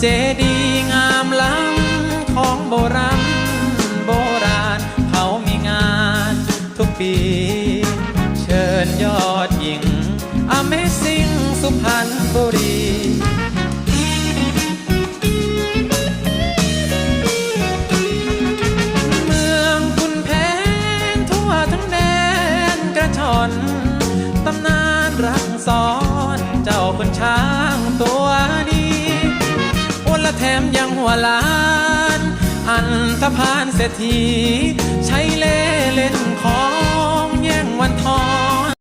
เจดีงามล้ำของโบราณโบราณเขามีงานทุกปี เชิญยอดหญิงอเมซิงสุพรรณบุรีตำนานรังสอนเจ้าคนช้างตัว แถมยังหัวล้าน อันธพาลเศรษฐีใช้